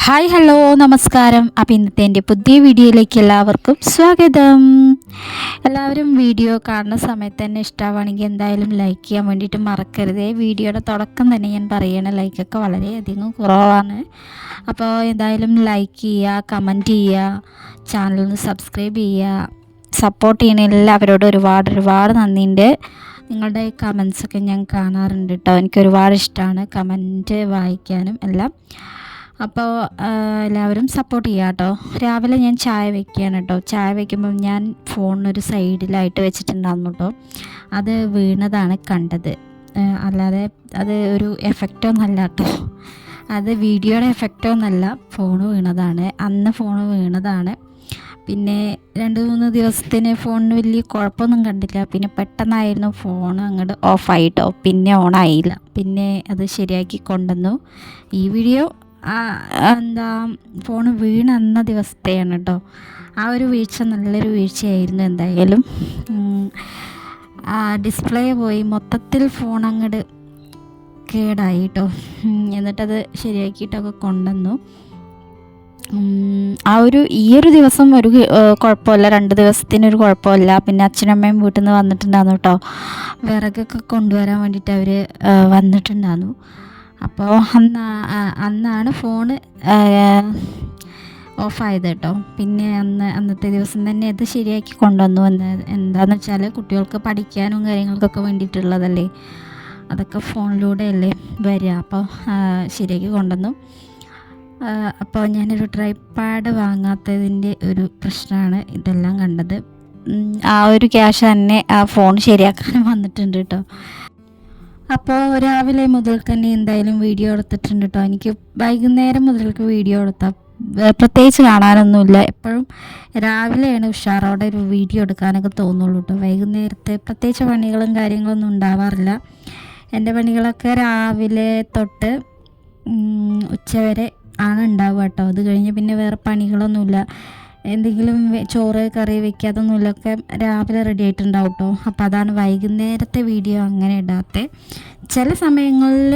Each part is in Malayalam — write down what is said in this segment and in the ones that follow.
ഹായ് ഹലോ നമസ്കാരം. അപ്പോൾ ഇന്നത്തെ എന്റെ പുതിയ വീഡിയോയിലേക്ക് എല്ലാവർക്കും സ്വാഗതം. എല്ലാവരും വീഡിയോ കാണുന്ന സമയത്ത് തന്നെ ഇഷ്ടമാവുകയാണെങ്കിൽ എന്തായാലും ലൈക്ക് ചെയ്യാൻ വേണ്ടിയിട്ട് മറക്കരുത്. വീഡിയോയുടെ തുടക്കം തന്നെ ഞാൻ പറയണ ലൈക്കൊക്കെ വളരെയധികം കുറവാണ്. അപ്പോൾ എന്തായാലും ലൈക്ക് ചെയ്യുക കമന്റ് ചെയ്യുക ചാനലൊന്ന് സബ്സ്ക്രൈബ് ചെയ്യുക സപ്പോർട്ട് ചെയ്യണ എല്ലാവരോടും ഒരുപാട് ഒരുപാട് നന്ദിയുണ്ട്. നിങ്ങളുടെ കമൻസൊക്കെ ഞാൻ കാണാറുണ്ട് കേട്ടോ എനിക്ക് ഒരുപാട് ഇഷ്ടമാണ് കമന്റ് വായിക്കാനും എല്ലാം. അപ്പോൾ എല്ലാവരും സപ്പോർട്ട് ചെയ്യുക കേട്ടോ രാവിലെ ഞാൻ ചായ വെക്കുകയാണ് കേട്ടോ ചായ വെക്കുമ്പം ഞാൻ ഫോണിനൊരു സൈഡിലായിട്ട് വെച്ചിട്ടുണ്ടായിരുന്നു കേട്ടോ അത് വീണതാണ് കണ്ടത്. അല്ലാതെ അത് ഒരു എഫക്റ്റോ ഒന്നല്ല കേട്ടോ അത് വീഡിയോയുടെ എഫക്റ്റോ ഒന്നല്ല ഫോൺ വീണതാണ്. അന്ന് ഫോൺ വീണതാണ്. പിന്നെ രണ്ട് മൂന്ന് ദിവസത്തിന് ഫോണിന് വലിയ കുഴപ്പമൊന്നും കണ്ടില്ല. പിന്നെ പെട്ടെന്നായിരുന്നു ഫോൺ അങ്ങോട്ട് ഓഫായിട്ടോ പിന്നെ ഓണായില്ല പിന്നെ അത് ശരിയാക്കി കൊണ്ടുവന്നു. ഈ വീഡിയോ എന്താ ഫോൺ വീണ അന്ന ദിവസത്തെയാണ് കേട്ടോ ആ ഒരു വീഴ്ച നല്ലൊരു വീഴ്ചയായിരുന്നു എന്തായാലും. ഡിസ്പ്ലേ പോയി. മൊത്തത്തിൽ ഫോൺ അങ്ങോട്ട് കേടായി കേട്ടോ എന്നിട്ടത് ശരിയാക്കിയിട്ടൊക്കെ കൊണ്ടുവന്നു. ആ ഒരു ഈ ഒരു ദിവസം ഒരു കുഴപ്പമില്ല. രണ്ട് ദിവസത്തിനൊരു കുഴപ്പമില്ല. പിന്നെ അച്ഛനമ്മയും വീട്ടിൽ നിന്ന് വന്നിട്ടുണ്ടായിരുന്നു കേട്ടോ വിറകൊക്കെ കൊണ്ടുവരാൻ വേണ്ടിയിട്ട് അവർ വന്നിട്ടുണ്ടായിരുന്നു. അപ്പോൾ അന്ന് അന്നാണ് ഫോണ് ഓഫായത് കേട്ടോ. പിന്നെ അന്ന് അന്നത്തെ ദിവസം തന്നെ അത് ശരിയാക്കി കൊണ്ടുവന്നു. എന്ന് എന്താണെന്ന് വെച്ചാൽ കുട്ടികൾക്ക് പഠിക്കാനും കാര്യങ്ങൾക്കൊക്കെ വേണ്ടിയിട്ടുള്ളതല്ലേ? അതൊക്കെ ഫോണിലൂടെയല്ലേ വരിക. അപ്പോൾ ശരിയാക്കി കൊണ്ടുവന്നു. അപ്പോൾ ഞാനൊരു ട്രൈപാഡ് വാങ്ങാത്തതിന്റെ ഒരു പ്രശ്നമാണ് ഇതെല്ലാം കണ്ടത്. ആ ഒരു ക്യാഷ് തന്നെ ആ ഫോൺ ശരിയാക്കാൻ വന്നിട്ടുണ്ട് കേട്ടോ. അപ്പോൾ രാവിലെ മുതൽ തന്നെ എന്തായാലും വീഡിയോ എടുത്തിട്ടുണ്ട് കേട്ടോ എനിക്ക് വൈകുന്നേരം മുതൽക്ക് വീഡിയോ എടുത്താൽ പ്രത്യേകിച്ച് കാണാനൊന്നുമില്ല. എപ്പോഴും രാവിലെയാണ് ഉഷാറോടെ ഒരു വീഡിയോ എടുക്കാനൊക്കെ തോന്നുള്ളൂ കേട്ടോ വൈകുന്നേരത്തെ പ്രത്യേകിച്ച് പണികളും കാര്യങ്ങളൊന്നും ഉണ്ടാവാറില്ല. എന്റെ പണികളൊക്കെ രാവിലെ തൊട്ട് ഉച്ചവരെ ആണ് ഉണ്ടാവുക കേട്ടോ അത് കഴിഞ്ഞ് പിന്നെ വേറെ പണികളൊന്നുമില്ല. എന്തെങ്കിലും ചോറ് കറി വെക്കാതൊന്നുമില്ലൊക്കെ രാവിലെ റെഡി ആയിട്ടുണ്ടാവും കേട്ടോ അപ്പോൾ അതാണ് വൈകുന്നേരത്തെ വീഡിയോ അങ്ങനെ ഇടാത്തെ. ചില സമയങ്ങളിൽ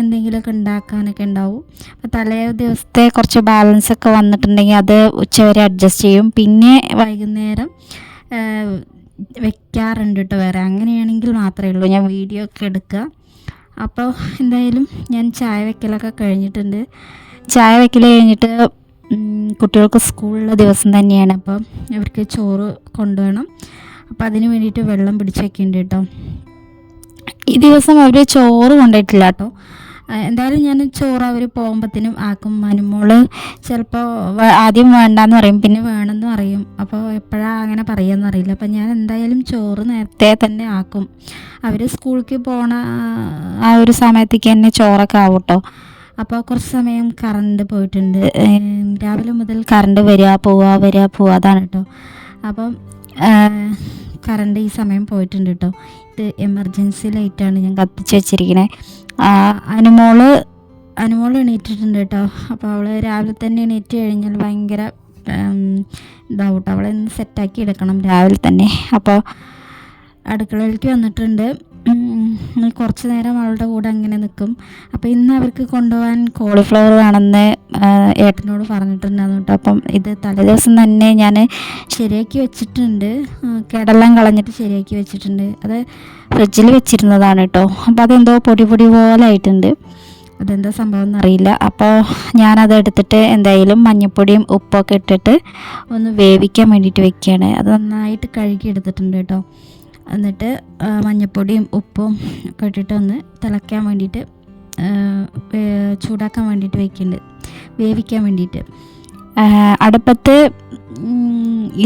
എന്തെങ്കിലുമൊക്കെ ഉണ്ടാക്കാനൊക്കെ ഉണ്ടാവും. അപ്പോൾ തലേ ദിവസത്തെ കുറച്ച് ബാലൻസ് ഒക്കെ വന്നിട്ടുണ്ടെങ്കിൽ അത് ഉച്ചവരെ അഡ്ജസ്റ്റ് ചെയ്യും. പിന്നെ വൈകുന്നേരം വെക്കാറുണ്ട് കേട്ടോ വേറെ. അങ്ങനെയാണെങ്കിൽ മാത്രമേ ഉള്ളൂ. ഞാൻ വീഡിയോ ഒക്കെ എടുക്കുക. അപ്പോൾ എന്തായാലും ഞാൻ ചായ വെക്കലൊക്കെ കഴിഞ്ഞിട്ടുണ്ട്. ചായ വെക്കൽ കഴിഞ്ഞിട്ട് കുട്ടികൾക്ക് സ്കൂളിലെ ദിവസം തന്നെയാണ്. അപ്പം അവർക്ക് ചോറ് കൊണ്ടുവരണം. അപ്പോൾ അതിന് വേണ്ടിയിട്ട് വെള്ളം പിടിച്ച് വെക്കേണ്ടി കേട്ടോ ഈ ദിവസം അവർ ചോറ് കൊണ്ടുപോയിട്ടില്ല കേട്ടോ എന്തായാലും ഞാൻ ചോറ് അവർ പോകുമ്പോഴത്തേനും ആക്കും. മനുമോൾ ചിലപ്പോൾ ആദ്യം വേണ്ടെന്ന് പറയും. പിന്നെ വേണമെന്ന് പറയും അപ്പോൾ എപ്പോഴാണ് അങ്ങനെ പറയുമെന്ന് അറിയില്ല. അപ്പോൾ ഞാൻ എന്തായാലും ചോറ് നേരത്തെ തന്നെ ആക്കും. അവർ സ്കൂളിലേക്ക് പോണ ആ ഒരു സമയത്തേക്ക് തന്നെ ചോറൊക്കെ ആവും കേട്ടോ അപ്പോൾ കുറച്ച് സമയം കറണ്ട് പോയിട്ടുണ്ട്. രാവിലെ മുതൽ കറണ്ട് വരിക പോവുക വരിക പോവുക അതാണ് കേട്ടോ അപ്പം കറണ്ട് ഈ സമയം പോയിട്ടുണ്ട് കേട്ടോ ഇത് എമർജൻസി ലൈറ്റാണ് ഞാൻ കത്തിച്ച് വെച്ചിരിക്കണേ. അനുമോൾ അനുമോൾ എണീറ്റിട്ടുണ്ട് കേട്ടോ അപ്പോൾ അവൾ രാവിലെ തന്നെ എണീറ്റ് കഴിഞ്ഞാൽ ഭയങ്കര ഇതാവട്ടെ. അവളെ ഒന്ന് സെറ്റാക്കി എടുക്കണം രാവിലെ തന്നെ. അപ്പോൾ അടുക്കളയിലേക്ക് വന്നിട്ടുണ്ട്. കുറച്ച് നേരം അവളുടെ കൂടെ അങ്ങനെ നിൽക്കും. അപ്പോൾ ഇന്ന് അവർക്ക് കൊണ്ടുപോകാൻ കോളിഫ്ലവർ വേണമെന്ന് ഏട്ടനോട് പറഞ്ഞിട്ടുണ്ടായിരുന്നു കേട്ടോ. അപ്പം ഇത് തലേദിവസം തന്നെ ഞാൻ ശരിയാക്കി വെച്ചിട്ടുണ്ട്. കിടലം കളഞ്ഞിട്ട് ശരിയാക്കി വെച്ചിട്ടുണ്ട്. അത് ഫ്രിഡ്ജിൽ വെച്ചിരുന്നതാണ് കേട്ടോ. അപ്പോൾ അതെന്തോ പൊടി പൊടി പോലെ ആയിട്ടുണ്ട്. അതെന്താ സംഭവം എന്നറിയില്ല. അപ്പോൾ ഞാനത് എടുത്തിട്ട് എന്തായാലും മഞ്ഞൾപ്പൊടിയും ഉപ്പൊക്കെ ഇട്ടിട്ട് ഒന്ന് വേവിക്കാൻ വേണ്ടിയിട്ട് വെക്കുകയാണ്. അത് നന്നായിട്ട് കഴുകി എടുത്തിട്ടുണ്ട് കേട്ടോ. എന്നിട്ട് മഞ്ഞൾപ്പൊടിയും ഉപ്പും ഒക്കെ ഇട്ടിട്ട് ഒന്ന് തിളയ്ക്കാൻ വേണ്ടിയിട്ട് ചൂടാക്കാൻ വേണ്ടിയിട്ട് വയ്ക്കുന്നുണ്ട് വേവിക്കാൻ വേണ്ടിയിട്ട്. അടുപ്പത്ത്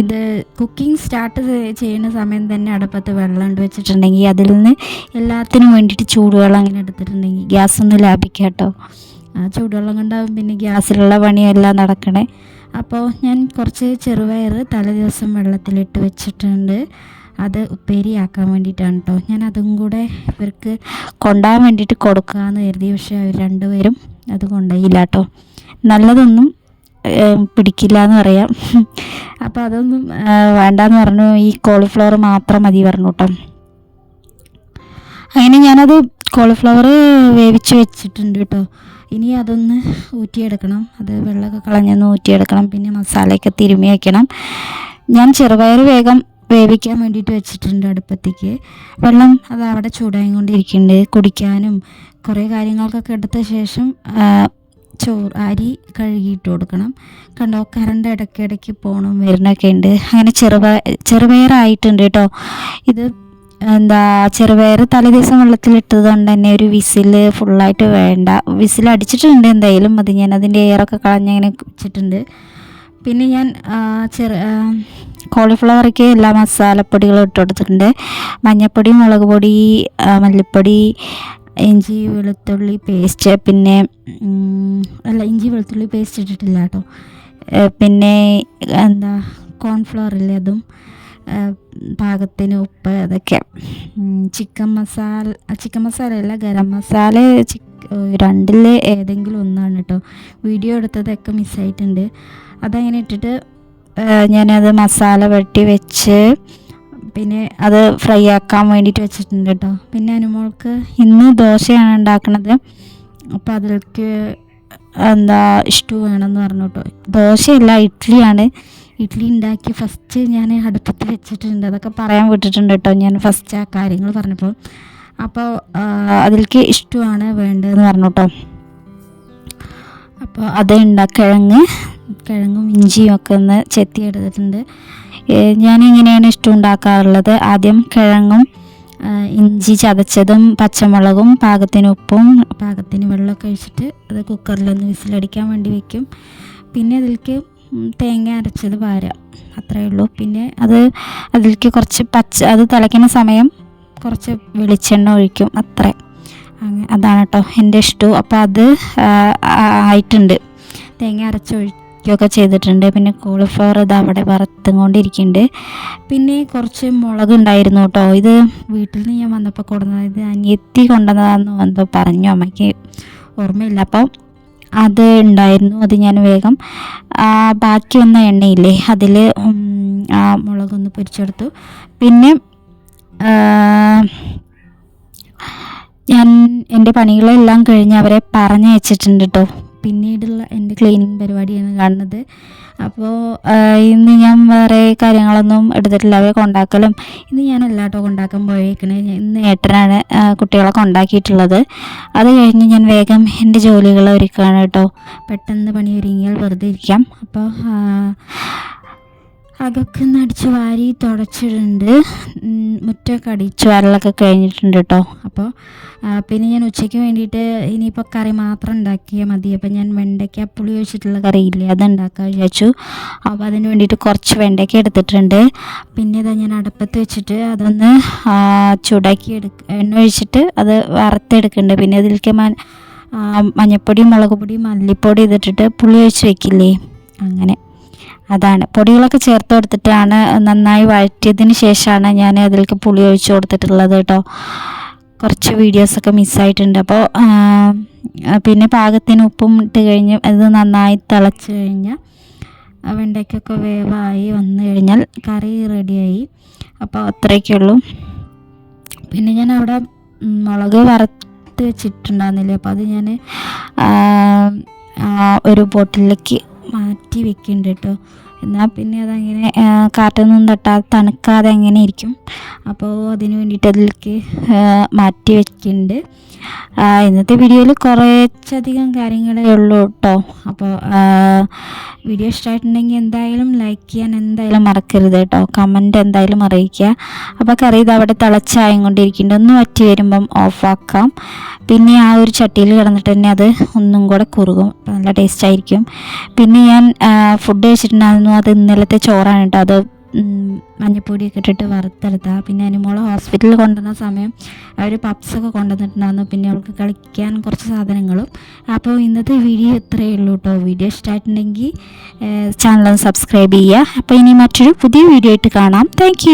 ഇത് കുക്കിംഗ് സ്റ്റാർട്ട് ചെയ്യുന്ന സമയം തന്നെ അടുപ്പത്ത് വെള്ളം ഉണ്ട് വെച്ചിട്ടുണ്ടെങ്കിൽ അതിൽ നിന്ന് എല്ലാത്തിനും വേണ്ടിയിട്ട് ചൂടുവെള്ളം അങ്ങനെ എടുത്തിട്ടുണ്ടെങ്കിൽ ഗ്യാസ് ഒന്ന് ലാഭിക്കാം കേട്ടോ. ചൂടുവെള്ളം കൊണ്ടാവും പിന്നെ ഗ്യാസിലുള്ള പണിയെല്ലാം നടക്കണേ. അപ്പോൾ ഞാൻ കുറച്ച് ചെറുപയർ തലേ ദിവസം വെള്ളത്തിലിട്ട് വെച്ചിട്ടുണ്ട്. അത് ഉപ്പേരിയാക്കാൻ വേണ്ടിയിട്ടാണ് കേട്ടോ ഞാൻ അതും കൂടെ ഇവർക്ക് കൊണ്ടുപോകാൻ വേണ്ടിയിട്ട് കൊടുക്കാമെന്ന് കരുതി. പക്ഷേ അവർ രണ്ടുപേരും അത് കൊണ്ടുപോയില്ല കേട്ടോ നല്ലതൊന്നും പിടിക്കില്ല എന്ന് പറയാം. അപ്പോൾ അതൊന്നും വേണ്ടെന്ന് പറഞ്ഞു. ഈ കോളിഫ്ലവർ മാത്രം മതി പറഞ്ഞു കേട്ടോ അങ്ങനെ ഞാനത് കോളിഫ്ലവർ വേവിച്ച് വെച്ചിട്ടുണ്ട് കേട്ടോ ഇനി അതൊന്ന് ഊറ്റിയെടുക്കണം. അത് വെള്ളമൊക്കെ കളഞ്ഞൊന്ന് ഊറ്റിയെടുക്കണം. പിന്നെ മസാലയൊക്കെ തിരുമ്മി വയ്ക്കണം ഞാൻ ചെറുപയർ വേഗം വേവിക്കാൻ വേണ്ടിയിട്ട് വെച്ചിട്ടുണ്ട് അടുപ്പത്തേക്ക്. വെള്ളം അത് അവിടെ ചൂടായി കൊണ്ടിരിക്കുന്നുണ്ട് കുടിക്കാനും കുറേ കാര്യങ്ങൾക്കൊക്കെ എടുത്ത ശേഷം ചോറ് അരി കഴുകിയിട്ട് കൊടുക്കണം. കണ്ടോ കറണ്ട് ഇടയ്ക്കിടയ്ക്ക് പോകണം വരുന്നൊക്കെ ഉണ്ട്. അങ്ങനെ ചെറുപയർ ചെറുപയറായിട്ടുണ്ട് കേട്ടോ. ഇത് എന്താ ചെറുപയർ തലേദിവസം വെള്ളത്തിലിട്ടത് കൊണ്ട് തന്നെ ഒരു വിസിൽ ഫുള്ളായിട്ട് വേണ്ട. വിസിൽ അടിച്ചിട്ടുണ്ട് എന്തായാലും. അത് ഞാൻ അതിന്റെ എയറൊക്കെ കളഞ്ഞങ്ങനെ വെച്ചിട്ടുണ്ട്. പിന്നെ ഞാൻ ചെറു കോളിഫ്ലവർക്ക് എല്ലാ മസാലപ്പൊടികളും ഇട്ട് കൊടുത്തിട്ടുണ്ട്. മഞ്ഞൾപ്പൊടി മുളക് പൊടി മല്ലിപ്പൊടി ഇഞ്ചി വെളുത്തുള്ളി പേസ്റ്റ് പിന്നെ അല്ല ഇഞ്ചി വെളുത്തുള്ളി പേസ്റ്റ് ഇട്ടിട്ടില്ല കേട്ടോ. പിന്നെ എന്താ കോൺഫ്ലവർ ഇല്ലേ അതും പാകത്തിന് ഉപ്പ് അതൊക്കെ. ചിക്കൻ മസാല ചിക്കൻ മസാല അല്ല ഗരം മസാല രണ്ടിൽ ഏതെങ്കിലും ഒന്നാണ് കേട്ടോ. വീഡിയോ എടുത്തതൊക്കെ മിസ്സായിട്ടുണ്ട് അതങ്ങനെ ഇട്ടിട്ട് ഞാനത് മസാല വെട്ടി വെച്ച് പിന്നെ അത് ഫ്രൈ ആക്കാൻ വേണ്ടിയിട്ട് വെച്ചിട്ടുണ്ട് കേട്ടോ. പിന്നെ അനുമോൾക്ക് ഇന്ന് ദോശയാണ് ഉണ്ടാക്കുന്നത് അപ്പോൾ അതിലേക്ക് എന്താ ഇഷ്ടു വേണമെന്ന് പറഞ്ഞു കേട്ടോ. ദോശയല്ല ഇഡ്ഡലിയാണ്. ഇഡ്ഡലി ഉണ്ടാക്കി ഫസ്റ്റ് ഞാൻ അടുപ്പത്ത് വെച്ചിട്ടുണ്ട്. അതൊക്കെ പറയാൻ വിട്ടിട്ടുണ്ട് കേട്ടോ. ഞാൻ ഫസ്റ്റ് ആ കാര്യങ്ങൾ പറഞ്ഞപ്പോൾ അപ്പോൾ അതിലേക്ക് ഇഷ്ടമാണ് വേണ്ടതെന്ന് പറഞ്ഞു കേട്ടോ. അപ്പോൾ അത് കിഴങ്ങ് കിഴങ്ങും ഇഞ്ചിയും ഒക്കെ ഒന്ന് ചെത്തി എടുത്തിട്ടുണ്ട് ഞാനിങ്ങനെയാണ് ഇഷ്ടം ഉണ്ടാക്കാറുള്ളത് ആദ്യം കിഴങ്ങും ഇഞ്ചി ചതച്ചതും പച്ചമുളകും പാകത്തിന് ഉപ്പും പാകത്തിന് വെള്ളമൊക്കെ ഒഴിച്ചിട്ട് അത് കുക്കറിലൊന്ന് വിസിലടിക്കാൻ വേണ്ടി വെക്കും. പിന്നെ അതിലേക്ക് തേങ്ങ അരച്ചത് പാരാം. അത്രയേ ഉള്ളൂ. പിന്നെ അത് അതിലേക്ക് കുറച്ച് പച്ച അത് തിളയ്ക്കുന്ന സമയം കുറച്ച് വെളിച്ചെണ്ണ ഒഴിക്കും. അത്ര. അതാണ് കേട്ടോ എന്റെ ഇഷ്ടവും. അപ്പോൾ അത് ആയിട്ടുണ്ട്. തേങ്ങ അരച്ചൊഴി ഒക്കെ ചെയ്തിട്ടുണ്ട്. പിന്നെ കോളിഫ്ലവർ ഇത് അവിടെ വറുത്തും കൊണ്ടിരിക്കുന്നുണ്ട് പിന്നെ കുറച്ച് മുളക് ഉണ്ടായിരുന്നു കേട്ടോ. ഇത് വീട്ടിൽ നിന്ന് ഞാൻ വന്നപ്പോൾ കൊടുന്നത് ഇത് അനിയത്തി കൊണ്ടുവന്നതാണെന്ന് എന്തോ പറഞ്ഞു. അമ്മയ്ക്ക് ഓർമ്മയില്ല. അപ്പം അത് ഉണ്ടായിരുന്നു. അത് ഞാൻ വേഗം ബാക്കി വന്ന എണ്ണയില്ലേ അതിൽ ആ മുളകൊന്ന് പൊരിച്ചെടുത്തു. പിന്നെ ഞാൻ എന്റെ പണികളെല്ലാം കഴിഞ്ഞ് അവരെ പറഞ്ഞയച്ചിട്ടുണ്ട് കേട്ടോ. പിന്നീടുള്ള എന്റെ ക്ലീനിങ് പരിപാടിയാണ് കാണുന്നത്. അപ്പോൾ ഇന്ന് ഞാൻ വേറെ കാര്യങ്ങളൊന്നും എടുത്തിട്ടില്ല. അവയെ കൊണ്ടാക്കലും. ഇന്ന് ഞാൻ എല്ലാട്ടോ കൊണ്ടാക്കാൻ പോയേക്കണേ. ഇന്ന് ഏട്ടനാണ് കുട്ടികളെ കൊണ്ടാക്കിയിട്ടുള്ളത് അത് കഴിഞ്ഞ് ഞാൻ വേഗം എന്റെ ജോലികൾ ഒരുക്കുകയാണ് കേട്ടോ. പെട്ടെന്ന് പണി ഒരുങ്ങിയാൽ വെറുതെ ഇരിക്കാം. അപ്പോൾ അതൊക്കെ ഒന്ന് അടിച്ച് വാരി തുടച്ചിട്ടുണ്ട്. മുറ്റമൊക്കെ അടിച്ച് വാരലൊക്കെ കഴിഞ്ഞിട്ടുണ്ട് കേട്ടോ. അപ്പോൾ പിന്നെ ഞാൻ ഉച്ചയ്ക്ക് വേണ്ടിയിട്ട് ഇനിയിപ്പോൾ കറി മാത്രം ഉണ്ടാക്കിയാൽ മതി. അപ്പോൾ ഞാൻ വെണ്ടയ്ക്ക പുളി ഒഴിച്ചിട്ടുള്ള കറിയില്ലേ അത് ഉണ്ടാക്കാൻ വിചാരിച്ചു. അപ്പോൾ അതിന് വേണ്ടിയിട്ട് കുറച്ച് വെണ്ടയ്ക്ക എടുത്തിട്ടുണ്ട്. പിന്നെ ഇതാ ഞാൻ അടുപ്പത്ത് വെച്ചിട്ട് അതൊന്ന് ചൂടാക്കി എടുക്ക എണ്ണ ഒഴിച്ചിട്ട് അത് വറുത്തെടുക്കുന്നുണ്ട്. പിന്നെ അതിലേക്ക് മഞ്ഞപ്പൊടി മുളക് പൊടി മല്ലിപ്പൊടി ഇതിട്ടിട്ട് പുളി ഒഴിച്ച് വെക്കില്ലേ അങ്ങനെ. അതാണ്. പൊടികളൊക്കെ ചേർത്ത് കൊടുത്തിട്ടാണ് നന്നായി വഴറ്റിയതിന് ശേഷമാണ് ഞാൻ അതിലേക്ക് പുളി ഒഴിച്ച് കൊടുത്തിട്ടുള്ളത് കേട്ടോ. കുറച്ച് വീഡിയോസൊക്കെ മിസ്സായിട്ടുണ്ട് അപ്പോൾ പിന്നെ പാകത്തിന് ഉപ്പും ഇട്ട് കഴിഞ്ഞ് അത് നന്നായി തിളച്ച് കഴിഞ്ഞാൽ വെണ്ടയ്ക്കൊക്കെ വേവായി വന്നു കഴിഞ്ഞാൽ കറി റെഡിയായി അപ്പോൾ അത്രയൊക്കെയുള്ളൂ പിന്നെ ഞാൻ അവിടെ മുളക് വറുത്ത് വെച്ചിട്ടുണ്ടായിരുന്നില്ലേ? അപ്പോൾ അത് ഞാൻ ഒരു ബോട്ടിലേക്ക് മാറ്റി വെക്കുന്നുണ്ട് കേട്ടോ എന്നാൽ പിന്നെ അതങ്ങനെ കാറ്റൊന്നും തട്ടാതെ തണുക്കാതെ അങ്ങനെ ഇരിക്കും. അപ്പോൾ അതിന് വേണ്ടിയിട്ട് അതിലേക്ക് മാറ്റി വെക്കുന്നുണ്ട് ഇന്നത്തെ വീഡിയോയിൽ കുറച്ചധികം കാര്യങ്ങളേ ഉള്ളൂ കേട്ടോ. അപ്പോൾ വീഡിയോ ഇഷ്ടമായിട്ടുണ്ടെങ്കിൽ എന്തായാലും ലൈക്ക് ചെയ്യാൻ എന്തായാലും മറക്കരുത് കേട്ടോ. കമന്റ് എന്തായാലും അറിയിക്കുക. അപ്പോൾ കറി ഇത് അവിടെ തിളച്ചായം കൊണ്ടിരിക്കുന്നുണ്ട് ഒന്ന് വറ്റി വരുമ്പം ഓഫാക്കാം പിന്നെ ആ ഒരു ചട്ടിയിൽ കിടന്നിട്ട് തന്നെ അത് ഒന്നും കൂടെ കുറുകും. നല്ല ടേസ്റ്റ് ആയിരിക്കും. പിന്നെ ഞാൻ ഫുഡ് കഴിച്ചിട്ടുണ്ടായിരുന്നു. അത് ഇന്നലത്തെ ചോറാണ് കേട്ടോ. അത് മഞ്ഞപ്പൊടിയൊക്കെ ഇട്ടിട്ട് വറുത്തെടുത്താൽ പിന്നെ അനുമോളെ ഹോസ്പിറ്റലിൽ കൊണ്ടുവന്ന സമയം അവർ പപ്സൊക്കെ കൊണ്ടുവന്നിട്ടുണ്ടായിരുന്നു. പിന്നെ അവൾക്ക് കളിക്കാൻ കുറച്ച് സാധനങ്ങളും. അപ്പോൾ ഇന്നത്തെ വീഡിയോ ഇത്രയേ ഉള്ളൂ കേട്ടോ. വീഡിയോ ഇഷ്ടമായിട്ടുണ്ടെങ്കിൽ ചാനൽ സബ്സ്ക്രൈബ് ചെയ്യുക. അപ്പോൾ ഇനി മറ്റൊരു പുതിയ വീഡിയോ ആയിട്ട് കാണാം. താങ്ക്